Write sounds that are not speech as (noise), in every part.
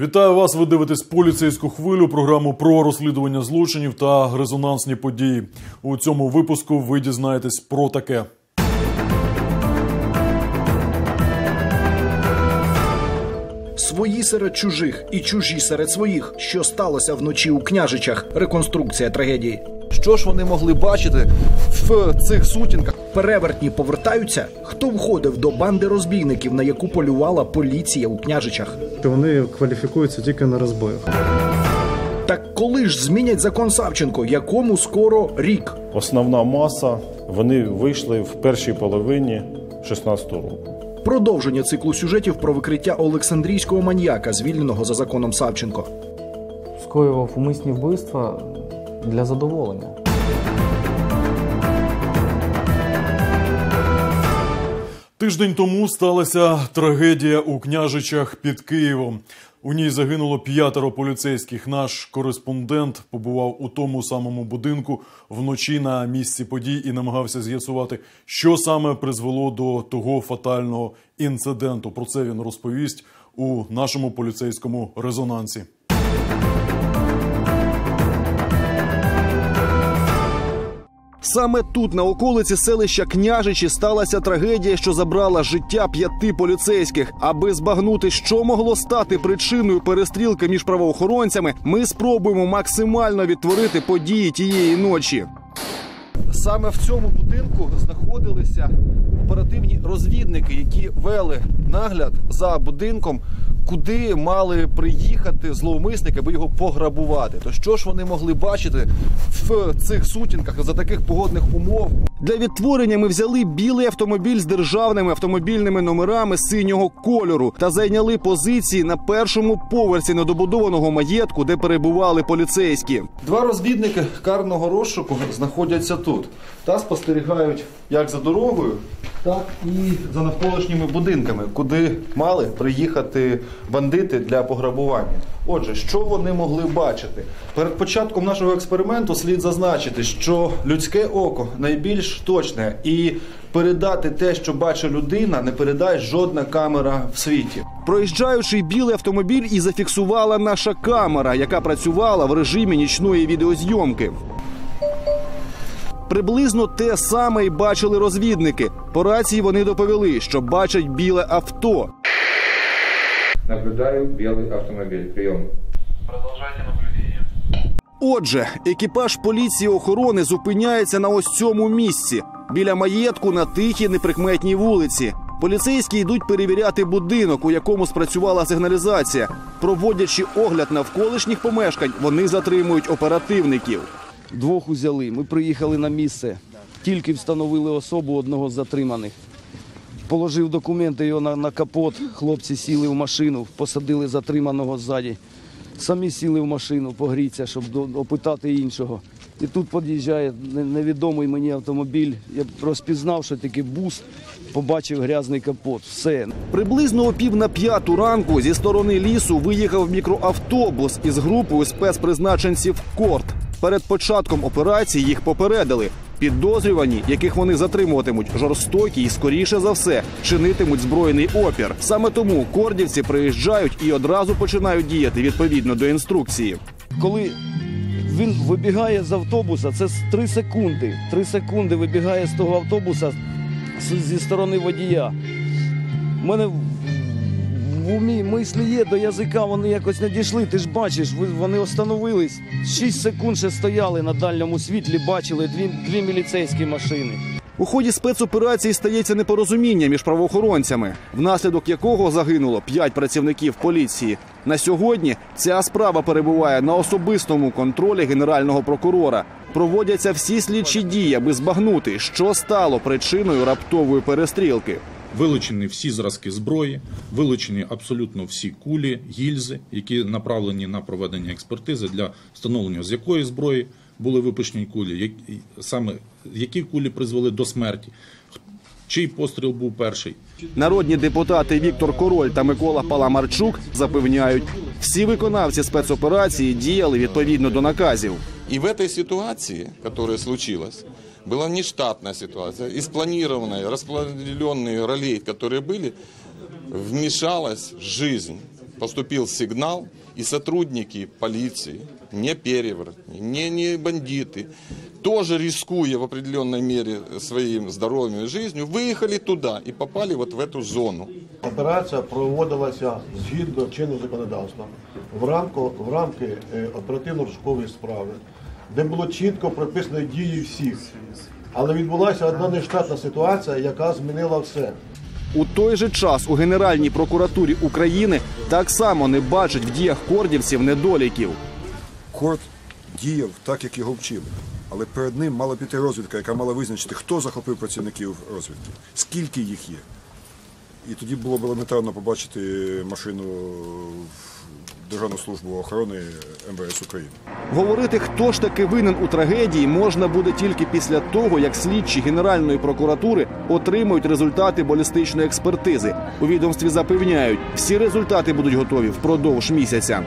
Вітаю вас. Ви дивитесь поліцейську хвилю, програму про розслідування злочинів та резонансні події. У цьому випуску ви дізнаєтесь про таке. Свої серед чужих і чужі серед своїх, що сталося вночі у княжичах. Реконструкція трагедії. Що ж вони могли бачити в цих сутінках? Перевертні повертаються. Хто входив до банди розбійників, на яку полювала поліція у княжичах? Вони кваліфікуються тільки на розбоях. Так коли ж змінять закон Савченко, якому скоро рік? Основна маса вони вийшли в першій половині 16 року. Продовження циклу сюжетів про викриття Олександрійського маньяка, звільненого за законом Савченко. скоював умисні вбивства для задоволення. Тиждень тому сталася трагедія у княжичах під Києвом. У ній загинуло п'ятеро поліцейських. Наш кореспондент побував у тому самому будинку вночі на місці подій і намагався з'ясувати, що саме призвело до того фатального інциденту. Про це він розповість у нашому поліцейському резонансі. Саме тут, на околиці селища Княжичі, сталася трагедія, що забрала життя п'яти поліцейських. Аби збагнути, що могло стати причиною перестрілки між правоохоронцями, ми спробуємо максимально відтворити події тієї ночі. Саме в цьому будинку знаходилися оперативні розвідники, які вели нагляд за будинком, куди мали приїхати зловмисники, аби його пограбувати. То що ж вони могли бачити в цих сутінках за таких погодних умов? Для відтворення ми взяли білий автомобіль з державними автомобільними номерами синього кольору та зайняли позиції на першому поверсі недобудованого маєтку, де перебували поліцейські. Два розвідники карного розшуку знаходяться тут та спостерігають як за дорогою, так і за навколишніми будинками, куди мали приїхати бандити для пограбування. Отже, що вони могли бачити? Перед початком нашого експерименту слід зазначити, що людське око найбільш точне, і передати те, що бачить людина, не передасть жодна камера в світі. Проїжджаючий білий автомобіль і зафіксувала наша камера, яка працювала в режимі нічної відеозйомки. Приблизно те саме й бачили розвідники. По рації вони доповіли, що бачать біле авто. Наблюдаю белый автомобиль. Прием. Отже, екіпаж поліції охорони зупиняється на ось цьому місці біля маєтку на тихій неприкметній вулиці. Поліцейські йдуть перевіряти будинок, у якому спрацювала сигналізація. Проводячи огляд навколишніх помешкань, вони затримують оперативників. Двох узяли. Ми приїхали на місце. Тільки встановили особу одного з затриманих. Положив документи його на, на капот. Хлопці сіли в машину, посадили затриманого ззаді. Самі сіли в машину погріться, щоб до- опитати іншого. І тут під'їжджає невідомий мені автомобіль. Я розпізнав, що таки бус, побачив грязний капот. Все. Приблизно о пів на п'яту ранку зі сторони лісу виїхав мікроавтобус із групою спецпризначенців Корт. Перед початком операції їх попередили. Підозрювані, яких вони затримуватимуть, жорстокі і скоріше за все чинитимуть збройний опір. Саме тому кордівці приїжджають і одразу починають діяти відповідно до інструкції. Коли він вибігає з автобуса, це 3 секунди. 3 секунди вибігає з того автобуса зі сторони водія. У мене в- умі мислі є до язика, вони якось не дійшли. Ти ж бачиш, вони остановились. 6 секунд ще стояли на дальньому світлі, бачили дві, дві міліцейські машини. У ході спецоперації стається непорозуміння між правоохоронцями, внаслідок якого загинуло п'ять працівників поліції. На сьогодні ця справа перебуває на особистому контролі генерального прокурора. Проводяться всі слідчі дії, аби збагнути, що стало причиною раптової перестрілки. Вилучені всі зразки зброї, вилучені абсолютно всі кулі, гільзи, які направлені на проведення експертизи для встановлення з якої зброї були випущені кулі, як, саме які кулі призвели до смерті, чий постріл був перший. Народні депутати Віктор Король та Микола Паламарчук запевняють, всі виконавці спецоперації діяли відповідно до наказів. И в этой ситуации, которая случилась, была нештатная ситуация, и спланированная, распределенные ролей, которые были, вмешалась жизнь поступил сигнал, и сотрудники полиции, не перевратни, не, не бандиты, тоже рискуя в определенной мере своим здоровьем и жизнью, выехали туда и попали вот в эту зону. Операція проводилася згідно чинного законодавства в рамку в рамки е, оперативно-розшукової справи, де було чітко прописано дії всіх. Але відбулася одна нештатна ситуація, яка змінила все. У той же час у Генеральній прокуратурі України так само не бачать в діях кордівців недоліків. Корт діяв так, як його вчили. Але перед ним мала піти розвідка, яка мала визначити, хто захопив працівників розвідки, скільки їх є. І тоді було б елементарно побачити машину в Державну службу охорони МВС України. Говорити, хто ж таки винен у трагедії, можна буде тільки після того, як слідчі Генеральної прокуратури отримують результати балістичної експертизи. У відомстві запевняють, всі результати будуть готові впродовж місяця.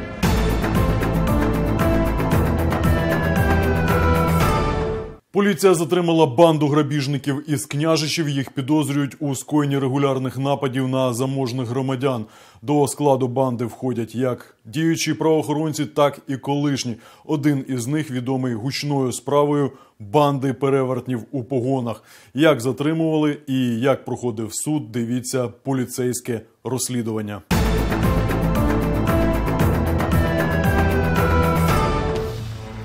Поліція затримала банду грабіжників із княжичів. Їх підозрюють у скоєнні регулярних нападів на заможних громадян. До складу банди входять як діючі правоохоронці, так і колишні. Один із них відомий гучною справою банди перевертнів у погонах. Як затримували і як проходив суд, дивіться поліцейське розслідування.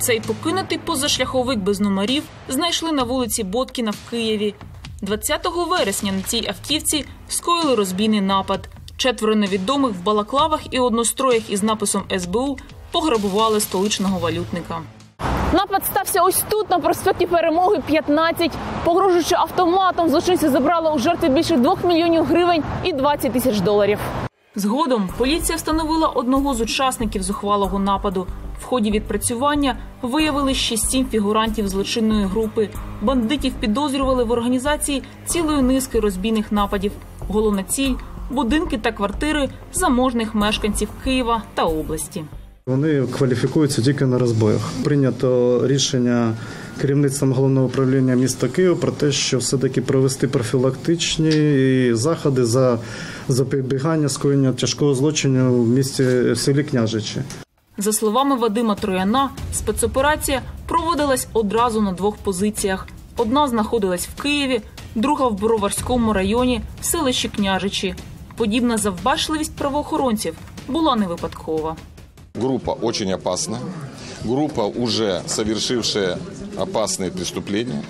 Цей покинутий позашляховик без номерів знайшли на вулиці Боткіна в Києві. 20 вересня на цій автівці скоїли розбійний напад. Четверо невідомих в балаклавах і одностроях із написом СБУ пограбували столичного валютника. Напад стався ось тут, на проспекті Перемоги 15. Погрожуючи автоматом, злочинці забрали у жертви більше 2 мільйонів гривень і 20 тисяч доларів. Згодом поліція встановила одного з учасників зухвалого нападу. В ході відпрацювання виявили ще сім фігурантів злочинної групи. Бандитів підозрювали в організації цілої низки розбійних нападів. Головна ціль будинки та квартири заможних мешканців Києва та області. Вони кваліфікуються тільки на розбоях. Прийнято рішення керівництвом головного управління міста Києва про те, що все-таки провести профілактичні заходи за запобігання скоєння тяжкого злочину в місті в селі Княжичі. За словами Вадима Трояна, спецоперація проводилась одразу на двох позиціях. Одна знаходилась в Києві, друга в Броварському районі в селищі Княжичі. Подібна завбачливість правоохоронців була не випадкова Группа очень опасна. Группа, уже совершившая опасные преступления.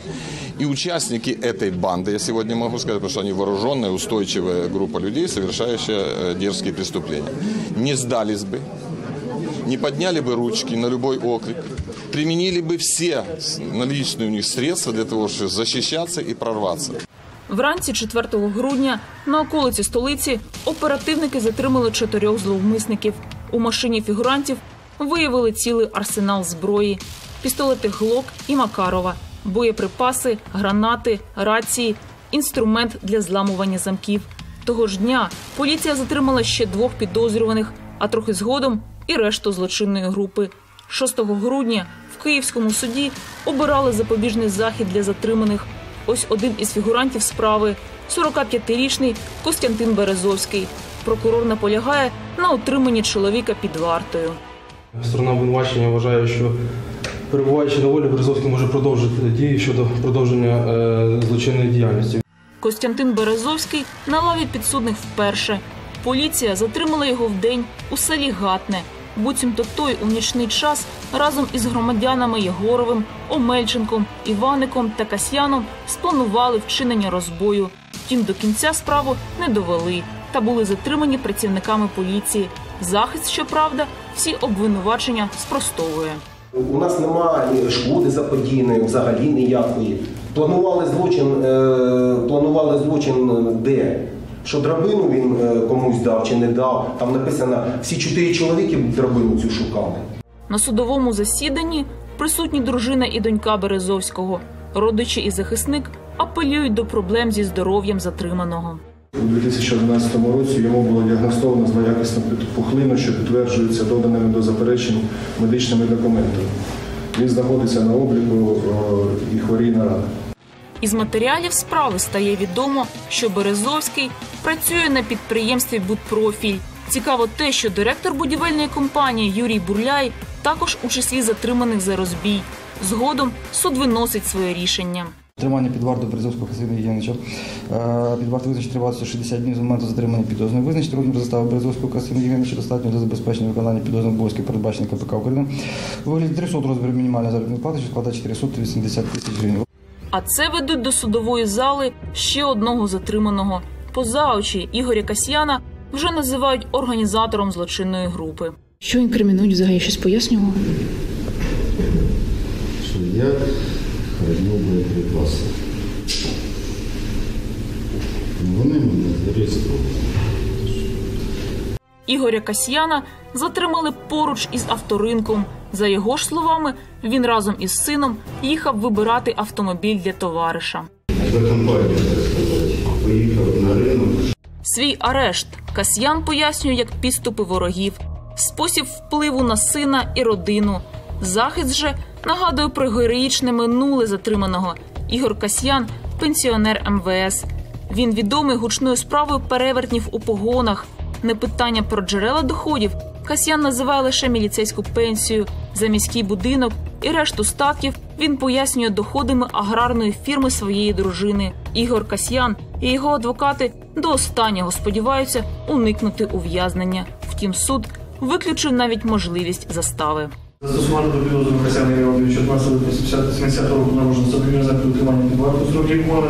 И участники этой банды, я сегодня могу сказать, потому что они вооруженная, устойчивая группа людей, совершающая э, дерзкие преступления, не сдались бы, не подняли бы ручки на любой окрик, применили бы все наличные у них средства для того, чтобы защищаться и прорваться. Вранці 4 грудня на околиці столиці оперативники затримали чотирьох зловмисників. У машині фігурантів виявили цілий арсенал зброї: пістолети Глок і Макарова, боєприпаси, гранати, рації, інструмент для зламування замків. Того ж дня поліція затримала ще двох підозрюваних, а трохи згодом і решту злочинної групи. 6 грудня в Київському суді обирали запобіжний захід для затриманих. Ось один із фігурантів справи 45-річний Костянтин Березовський. Прокурор наполягає на утриманні чоловіка під вартою. Сторона обвинувачення вважає, що перебуваючи на волі, Березовський може продовжити дії щодо продовження е, злочинної діяльності. Костянтин Березовський на лаві підсудних вперше. Поліція затримала його вдень у селі Гатне. Буцімто той у нічний час разом із громадянами Єгоровим, Омельченком, Іваником та Касьяном спланували вчинення розбою. Втім, до кінця справу не довели та були затримані працівниками поліції. Захист, щоправда, всі обвинувачення спростовує. У нас немає шкоди заподійної взагалі ніякої. Планували злочин, е, планували злочин де? Що драбину він е, комусь дав чи не дав. Там написано, всі чотири чоловіки драбину цю шукали. На судовому засіданні присутні дружина і донька Березовського. Родичі і захисник апелюють до проблем зі здоров'ям затриманого. У 2011 році йому було діагностовано злоякісну пухлину, що підтверджується доданими до заперечень медичними документами. Він знаходиться на обліку і хворій на рак. Із матеріалів справи стає відомо, що Березовський працює на підприємстві Будпрофіль. Цікаво те, що директор будівельної компанії Юрій Бурляй також у числі затриманих за розбій. Згодом суд виносить своє рішення. Тримання під вартою Березовського Хасина Євгеновича. Е, Під вартою визначити тривалістю 60 днів з моменту затримання підозрюваного. Визначити розмір застави Березовського Хасина Євгеновича достатньо для забезпечення виконання підозрюваних обов'язків, передбачених КПК України. Вигляді 300 розмірів мінімальної заробітної плати, що складає 480 тисяч гривень. А це ведуть до судової зали ще одного затриманого. Поза очі Ігоря Касьяна вже називають організатором злочинної групи. Що інкримінують взагалі щось пояснював? що я хранив боєприпаси. Вони мене зареєстрували. Ігоря Касьяна затримали поруч із авторинком. За його ж словами, він разом із сином їхав вибирати автомобіль для товариша. За компанію, поїхав на ринок. Свій арешт Касьян пояснює як підступи ворогів, спосіб впливу на сина і родину. Захист же нагадує про героїчне минуле затриманого. Ігор Касьян пенсіонер МВС. Він відомий гучною справою перевертнів у погонах. Не питання про джерела доходів. Касьян називає лише міліцейську пенсію за міський будинок і решту статків. Він пояснює доходами аграрної фірми своєї дружини. Ігор Касьян і його адвокати до останнього сподіваються уникнути ув'язнення. Втім, суд виключив навіть можливість застави. Застосувати до підозрюваного Касяна Євгеновича 12 року народження задовільного заходу тримання під вартою срок дії мови.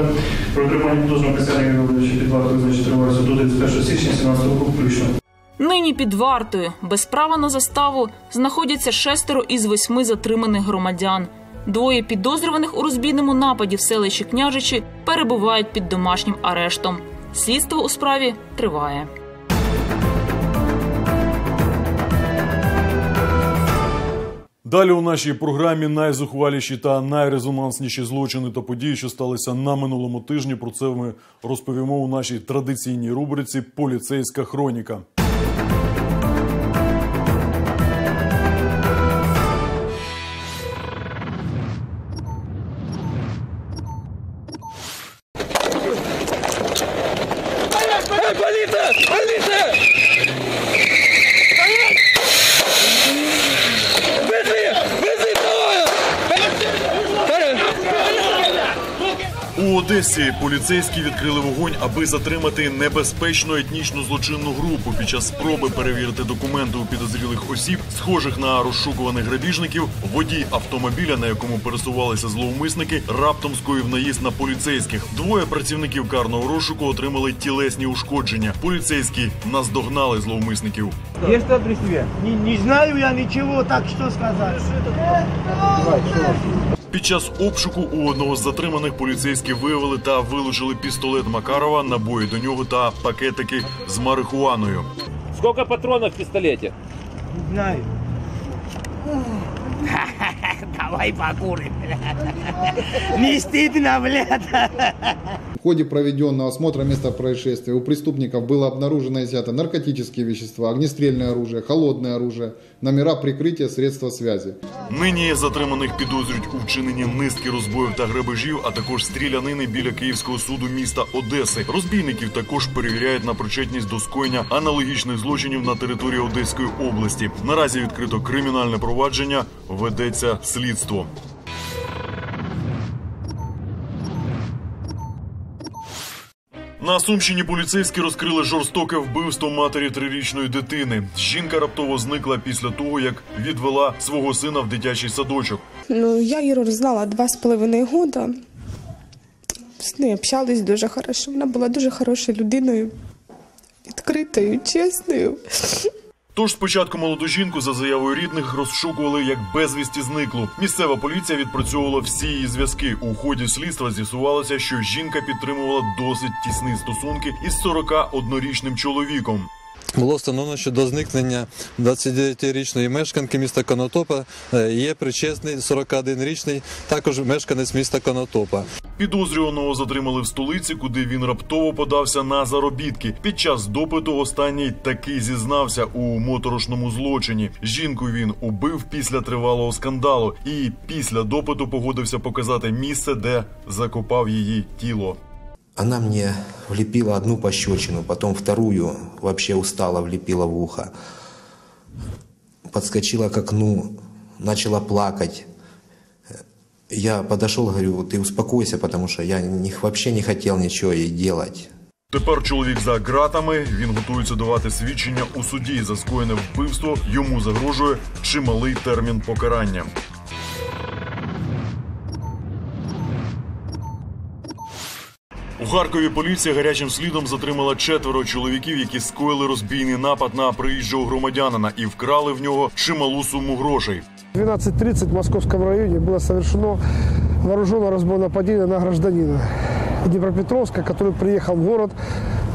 Про тримання підозрюваного Касяна Євгеновича під вартою визначити тривалістю до 31 січня 17 року включно. Нині під вартою без права на заставу знаходяться шестеро із восьми затриманих громадян. Двоє підозрюваних у розбійному нападі в селищі Княжичі перебувають під домашнім арештом. Слідство у справі триває. Далі у нашій програмі найзухваліші та найрезонансніші злочини та події, що сталися на минулому тижні. Про це ми розповімо у нашій традиційній рубриці Поліцейська хроніка. Поліцейські відкрили вогонь, аби затримати небезпечну етнічну злочинну групу під час спроби перевірити документи у підозрілих осіб, схожих на розшукуваних грабіжників. Водій автомобіля, на якому пересувалися зловмисники, раптом скоїв наїзд на поліцейських. Двоє працівників карного розшуку отримали тілесні ушкодження. Поліцейські наздогнали зловмисників. Есть что при себе? Не, не знаю я ничего, так что сказать. Під час обшуку у одного з затриманих поліцейські виявили та вилучили пістолет Макарова, набої до нього та пакетики з марихуаною. Сколько патронів в пістолеті? Не знаю. (laughs) Давай покурим. Не стыдно, блядь. В ходе проведенного осмотра места происшествия у преступников было обнаружено и изъято наркотические вещества, огнестрельное оружие, холодное оружие, номера прикрытия, средства связи. Нині затриманих підозрюють у вчиненні низки розбоїв та грабежів, а також стрілянини біля Київського суду міста Одеси. Розбійників також перевіряють на причетність до скоєння аналогічних злочинів на території Одеської області. Наразі відкрито кримінальне провадження, ведеться слідство. На Сумщині поліцейські розкрили жорстоке вбивство матері трирічної дитини. Жінка раптово зникла після того, як відвела свого сина в дитячий садочок. Ну, я Іру знала два з половиною года. З нею общались дуже хорошо. Вона була дуже хорошою людиною, відкритою, чесною. Тож спочатку молоду жінку за заявою рідних розшукували як безвісті зниклу. Місцева поліція відпрацьовувала всі її зв'язки. У ході слідства з'ясувалося, що жінка підтримувала досить тісні стосунки із 41-річним чоловіком. Було встановлено, що до зникнення 29-річної мешканки міста Конотопа е, є причесний 41-річний, також мешканець міста Конотопа. Підозрюваного затримали в столиці, куди він раптово подався на заробітки. Під час допиту останній таки зізнався у моторошному злочині. Жінку він убив після тривалого скандалу, і після допиту погодився показати місце, де закопав її тіло. Она мне влепила одну пощечину, потом вторую вообще устала, влепила в ухо. Подскочила к окну, начала плакать. Я подошел, говорю, ты успокойся, потому что я не- вообще не хотел ничего ей делать. Тепер чоловік за ґратами. Він готується давати свідчення у суді за скоєне вбивство. Йому загрожує чималий термін покарання. У Харкові поліція гарячим слідом затримала четверо чоловіків, які скоїли розбійний напад на приїжджого громадянина і вкрали в нього чималу суму грошей. В 12.30 в Московском районе было совершено вооруженное разбойное нападение на гражданина Днепропетровска, который приехал в город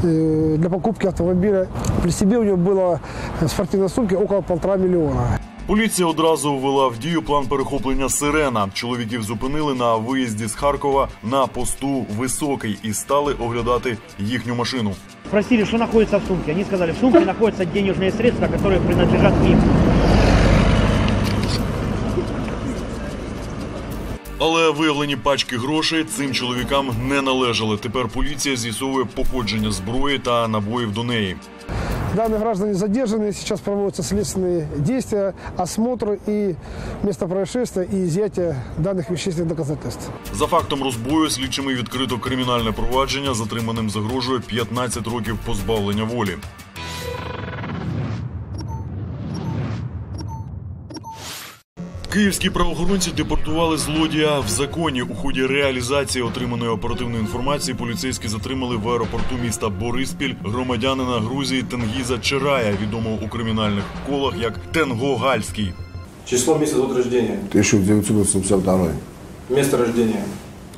э, для покупки автомобиля. При себе у него было в спортивной сумке около полтора миллиона. Поліція одразу ввела в дію план перехоплення сирена. Чоловіків зупинили на виїзді з Харкова на посту високий і стали оглядати їхню машину. Спросили, что находится в сумке. Они сказали, в сумке находятся денежные средства, которые принадлежат им. Але виявлені пачки грошей цим чоловікам не належали. Тепер поліція з'ясовує походження зброї та набоїв до неї. Данные граждане задержаны, сейчас проводятся следственные действия, осмотр и место происшествия и изъятие данных вещественных доказательств. За фактом розбою слідчими відкрито кримінальне провадження. Затриманим загрожує 15 років позбавлення волі. Київські правоохоронці депортували злодія в законі. У ході реалізації отриманої оперативної інформації поліцейські затримали в аеропорту міста Бориспіль громадянина Грузії Тенгіза Черая, відомого у кримінальних колах як Тенго Гальський. Число, месяц, год рождения. 1982. Место рождения.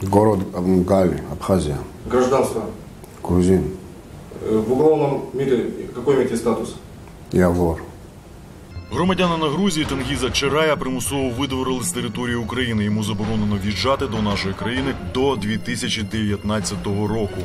Город Абнгали, Абхазия. Гражданство. Грузин. Э, В уголовном мире какой имеете статус? Я вор. Громадянина Грузії Тенгіза Черая примусово видворили з території України. Йому заборонено в'їжджати до нашої країни до 2019 року.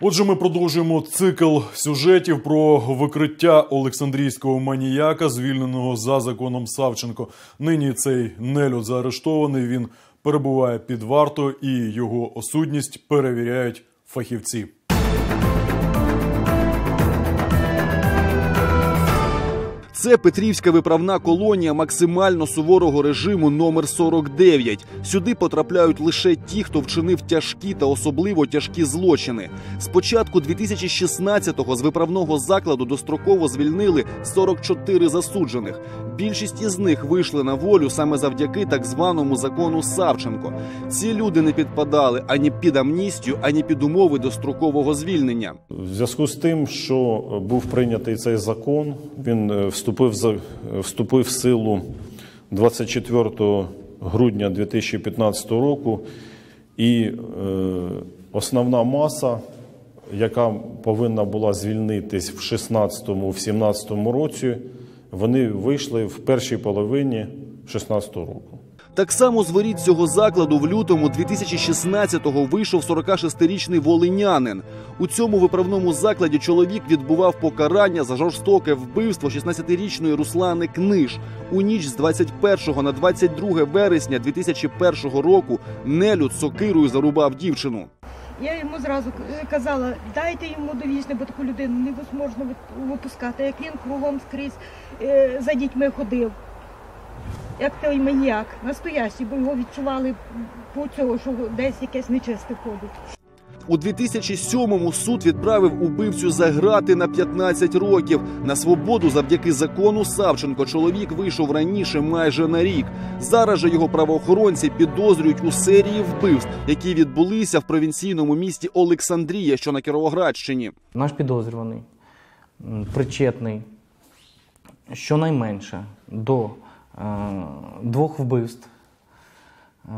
Отже, ми продовжуємо цикл сюжетів про викриття Олександрійського маніяка, звільненого за законом Савченко. Нині цей нелюд заарештований. Він перебуває під вартою і його осудність перевіряють фахівці. Це Петрівська виправна колонія максимально суворого режиму номер 49. Сюди потрапляють лише ті, хто вчинив тяжкі та особливо тяжкі злочини. З початку 2016-го з виправного закладу достроково звільнили 44 засуджених. Більшість із них вийшли на волю саме завдяки так званому закону Савченко. Ці люди не підпадали ані під амністію, ані під умови дострокового звільнення. В зв'язку з тим, що був прийнятий цей закон, він е, вступив, вступив в силу 24 грудня 2015 року, і е, основна маса, яка повинна була звільнитись в 16-му, в 17-му році, вони вийшли в першій половині 16-го року. Так само з воріт цього закладу в лютому 2016-го вийшов 46-річний волинянин. У цьому виправному закладі чоловік відбував покарання за жорстоке вбивство 16-річної Руслани Книж. У ніч з 21 на 22 вересня 2001 року нелюд сокирою зарубав дівчину. Я йому зразу казала, дайте йому довічне, бо таку людину невозможно випускати. Як він кругом скрізь е, за дітьми ходив. Як той маніяк, настоящий, бо його відчували по цього, що десь якесь нечисте ходить. У 2007-му суд відправив убивцю за грати на 15 років. На свободу завдяки закону Савченко чоловік вийшов раніше майже на рік. Зараз же його правоохоронці підозрюють у серії вбивств, які відбулися в провінційному місті Олександрія, що на Кіровоградщині. Наш підозрюваний причетний щонайменше до двох вбивств, е,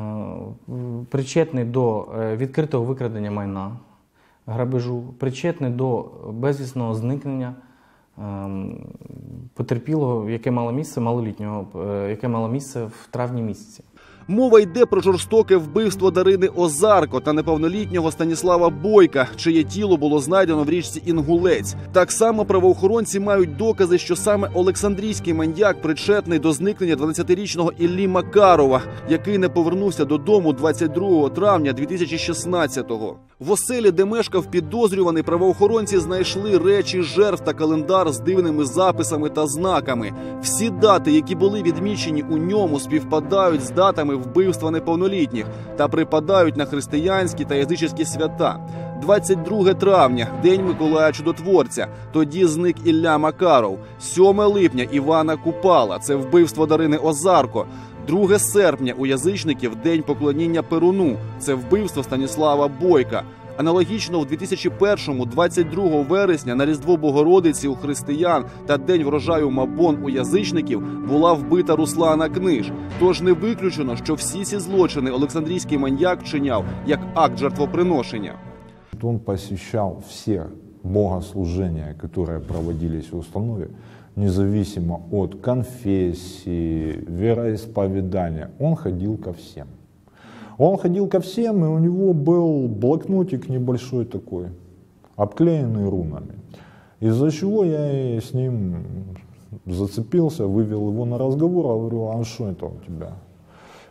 причетний до е, відкритого викрадення майна, грабежу, причетний до безвісного зникнення потерпілого, яке мало місце малолітнього, е, яке мало місце в травні місяці. Мова йде про жорстоке вбивство Дарини Озарко та неповнолітнього Станіслава Бойка, чиє тіло було знайдено в річці Інгулець. Так само правоохоронці мають докази, що саме Олександрійський маньяк причетний до зникнення 12-річного Іллі Макарова, який не повернувся додому 22 травня 2016-го. В оселі, де мешкав підозрюваний, правоохоронці знайшли речі жертв та календар з дивними записами та знаками. Всі дати, які були відмічені у ньому, співпадають з датами вбивства неповнолітніх та припадають на християнські та язичські свята. 22 травня, день Миколая Чудотворця. Тоді зник Ілля Макаров. 7 липня Івана Купала. Це вбивство Дарини Озарко. 2 серпня у язичників день поклоніння Перуну. Це вбивство Станіслава Бойка. Аналогічно в 2001-му, 22 вересня на Різдво Богородиці у християн та День врожаю Мабон у язичників була вбита Руслана Книж. Тож не виключено, що всі ці злочини Олександрійський маньяк вчиняв як акт жертвоприношення. Он посещал все богослужения, которые проводились в установе, независимо от конфессии, вероисповедания. Он ходил ко всем. Он ходил ко всем, и у него был блокнотик небольшой такой, обклеенный рунами. Из-за чего я с ним зацепился, вывел его на разговор, говорю, а что это у тебя?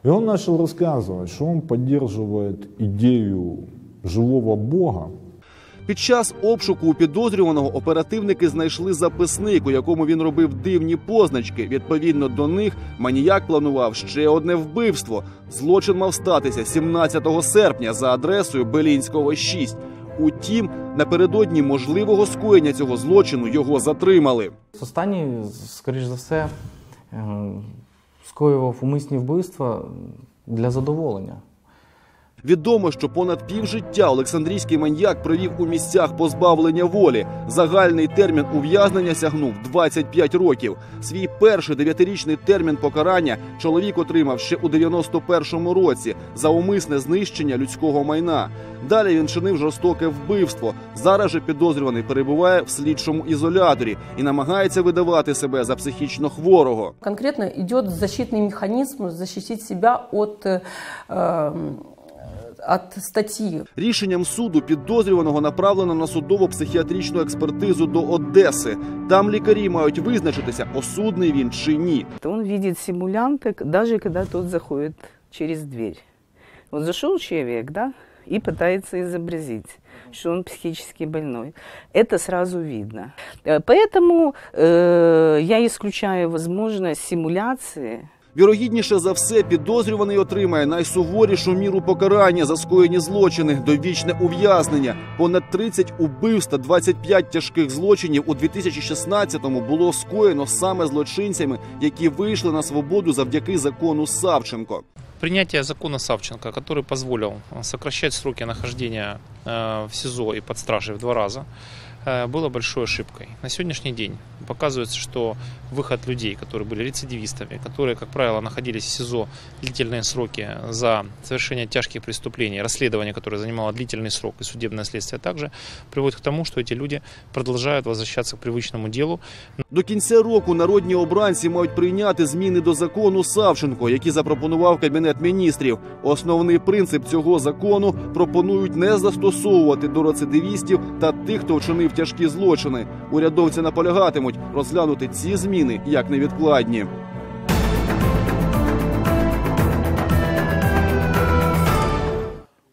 И он начал рассказывать, что он поддерживает идею живого Бога, Під час обшуку у підозрюваного оперативники знайшли записник, у якому він робив дивні позначки. Відповідно до них маніяк планував ще одне вбивство. Злочин мав статися 17 серпня за адресою Белінського 6. Утім, напередодні можливого скоєння цього злочину його затримали. Останній, скоріш за все, е, скоював умисні вбивства для задоволення. Відомо, що понад півжиття Олександрійський маньяк провів у місцях позбавлення волі. Загальний термін ув'язнення сягнув 25 років. Свій перший дев'ятирічний термін покарання чоловік отримав ще у 91-му році за умисне знищення людського майна. Далі він чинив жорстоке вбивство. Зараз же підозрюваний перебуває в слідчому ізоляторі і намагається видавати себе за психічно хворого. Конкретно идет защитный механизм защитить себя от, э, э, от статьи. Рішенням суду підозрюваного направлено на судово-психіатричну експертизу до Одеси. Там лікарі мають визначитися, осудний він чи ні. Он видит симулянта, даже когда тот заходит через дверь. Вот зашел человек, да, и пытается изобразить, что он психически больной. Это сразу видно. Э, Поэтому э, я исключаю возможность симуляции Вірогідніше за все, підозрюваний отримає найсуворішу міру покарання за скоєні злочини, довічне ув'язнення. Понад 30 убивств та 25 тяжких злочинів у 2016-му було скоєно саме злочинцями, які вийшли на свободу завдяки закону Савченко. Принятие закона Савченко, который позволил э, сокращать сроки нахождения э, в СИЗО и под стражей в два раза, э, было большой ошибкой. На сегодняшний день показывается, что выход людей, которые были рецидивистами, которые, как правило, находились в СИЗО длительные сроки за совершение тяжких преступлений, расследование, которое занимало длительный срок, и судебное следствие также, приводит к тому, что эти люди продолжают возвращаться к привычному делу, До кінця року народні обранці мають прийняти зміни до закону Савченко, які запропонував кабінет міністрів. Основний принцип цього закону пропонують не застосовувати до рецидивістів та тих, хто вчинив тяжкі злочини. Урядовці наполягатимуть розглянути ці зміни як невідкладні.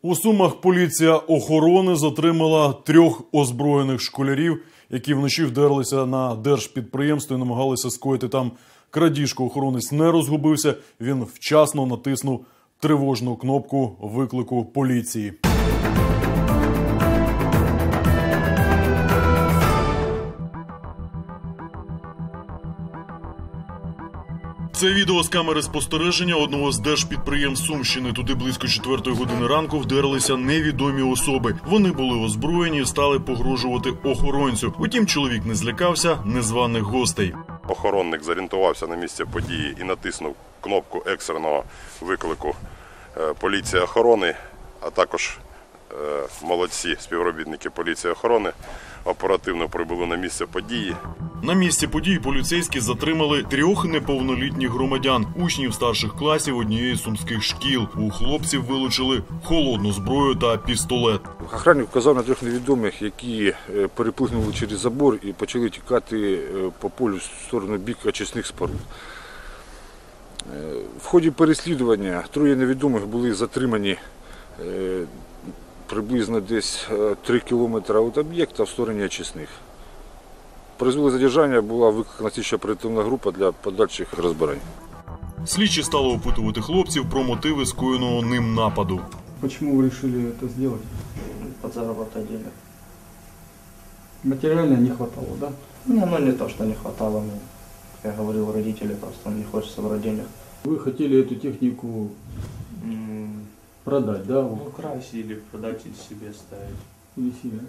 У Сумах поліція охорони затримала трьох озброєних школярів, які вночі вдерлися на держпідприємство і намагалися скоїти там крадіжку. Охоронець не розгубився. Він вчасно натиснув тривожну кнопку виклику поліції. Це відео з камери спостереження одного з держпідприємств Сумщини. Туди близько четвертої години ранку вдерлися невідомі особи. Вони були озброєні і стали погрожувати охоронцю. Утім, чоловік не злякався незваних гостей. Охоронник зорієнтувався на місце події і натиснув кнопку екстреного виклику е, поліції охорони, а також молодці співробітники поліції охорони оперативно прибули на місце події. На місці подій поліцейські затримали трьох неповнолітніх громадян, учнів старших класів однієї з сумських шкіл. У хлопців вилучили холодну зброю та пістолет. Охранник вказав на трьох невідомих, які е, переплигнули через забор і почали тікати е, по полю в сторону бік очисних споруд. Е, В ході переслідування троє невідомих були затримані е, приблизно десь 3 кілометри від об'єкта в стороні очисних. Призвели задержання була викликана слідча оперативна група для подальших розбирань. Слідчі стали опитувати хлопців про мотиви скоєного ним нападу. Почему вы решили это сделать? Подзаработать денег. Материально не хватало, да? Не, ну не то, что не хватало мне. Как я говорил родителям, просто не хочется собрать денег. Вы хотели эту технику продать, да? Ну, красть или продать или себе ставить. Или себе.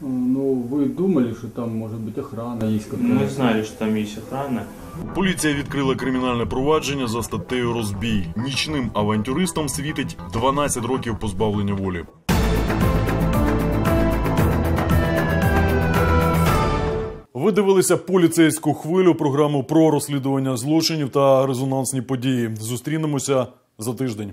А, Ну, вы думали, что там может быть охрана есть какая-то? Мы знали, что там есть охрана. Поліція відкрила кримінальне провадження за статтею розбій. Нічним авантюристам світить 12 років позбавлення волі. Ви дивилися поліцейську хвилю програму про розслідування злочинів та резонансні події. Зустрінемося за тиждень.